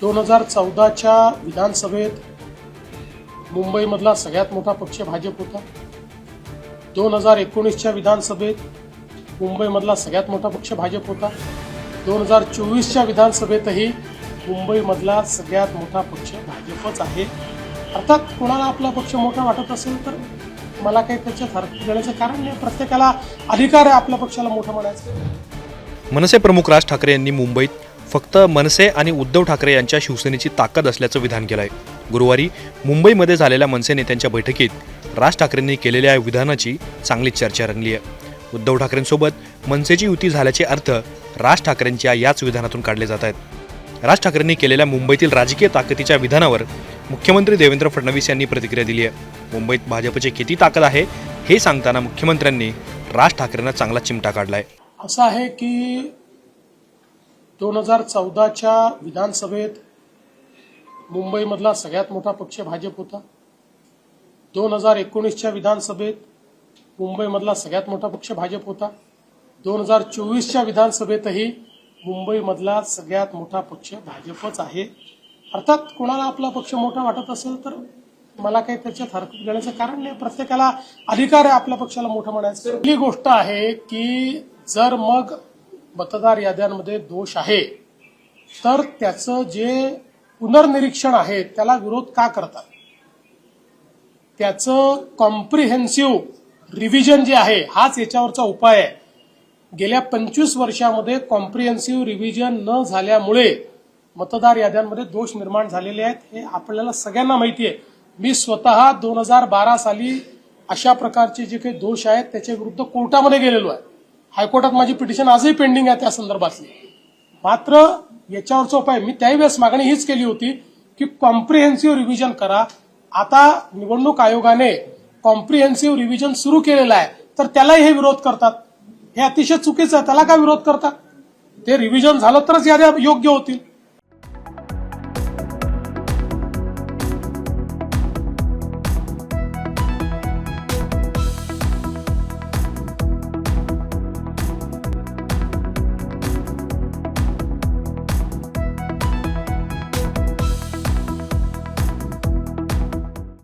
दोन हजार चौदाच्या विधानसभेत मुंबईमधला सगळ्यात मोठा पक्ष भाजप होता. दोन हजार एकोणीसच्या विधानसभेत मुंबईमधला सगळ्यात मोठा पक्ष भाजप होता. दोन हजार चोवीसच्या विधानसभेतही मुंबईमधला सगळ्यात मोठा पक्ष भाजपच आहे. अर्थात कोणाला आपला पक्ष मोठा वाटत असेल तर मला काही त्याच्यात हरकत देण्याचं कारण नाही. प्रत्येकाला अधिकार आहे आपल्या पक्षाला मोठं म्हणायचं. मनसे प्रमुख राज ठाकरे यांनी मुंबईत फक्त मनसे आणि उद्धव ठाकरे यांच्या शिवसेनेची ताकद असल्याचं विधान केलं आहे गुरुवारी मुंबईमध्ये झालेल्या मनसे नेत्यांच्या बैठकीत राज ठाकरेंनी केलेल्या या विधानाची चांगली चर्चा रंगली आहे. उद्धव ठाकरेंसोबत मनसेची युती झाल्याचे अर्थ राज ठाकरेंच्या याच विधानातून काढले जात आहेत. राज ठाकरेंनी केलेल्या मुंबईतील राजकीय ताकदीच्या विधानावर मुख्यमंत्री देवेंद्र फडणवीस यांनी प्रतिक्रिया दिली आहे. मुंबईत भाजपची किती ताकद आहे हे सांगताना मुख्यमंत्र्यांनी राज ठाकरेंना चांगला चिमटा काढलाय. असं आहे की दोन हजार चौदाच्या विधानसभेत मुंबईमधला सगळ्यात मोठा पक्ष भाजप होता. दोन हजार एकोणीसच्या विधानसभेत मुंबईमधला सगळ्यात मोठा पक्ष भाजप होता. दोन हजार चोवीसच्या विधानसभेतही मुंबईमधला सगळ्यात मोठा पक्ष भाजपच आहे. अर्थात कोणाला आपला पक्ष मोठा वाटत असेल तर मला काही त्याच्यात हरकत घेण्याचं कारण नाही. प्रत्येकाला अधिकार आहे आपल्या पक्षाला मोठं म्हणायचं. पहिली गोष्ट आहे की जर मग मतदार याद्यांमध्ये दोष आहे. तर त्याचं जे पुनर्निरीक्षण आहे त्याला विरोध का करतात? त्याचं कॉम्प्रिहेन्सिव्ह रिव्हिजन जे आहे हाच याच्यावरचा उपाय आहे. गेल्या पंचवीस वर्षामध्ये कॉम्प्रिहेन्सिव्ह रिव्हिजन न झाल्यामुळे मतदार याद्यांमध्ये दोष निर्माण झालेले आहेत हे आपल्याला सगळ्यांना माहिती आहे. मी स्वतः दोन हजार बारा साली अशा प्रकारचे जे काही दोष आहेत त्याच्या विरुद्ध कोर्टामध्ये गेलेलो आहे. हायकोर्टात माझी पिटिशन आजही पेंडिंग आहे त्या संदर्भातली. मात्र याच्यावरचा उपाय मी त्याही वेळेस मागणी हीच केली होती की कॉम्प्रिहेन्सिव्ह रिव्हिजन करा. आता निवडणूक आयोगाने कॉम्प्रिहेन्सिव्ह रिव्हिजन सुरू केलेलं आहे. तर त्यालाही हे विरोध करतात. हे अतिशय चुकीचं आहे. त्याला का विरोध करतात? ते रिव्हिजन झालं तरच याद्या योग्य होतील.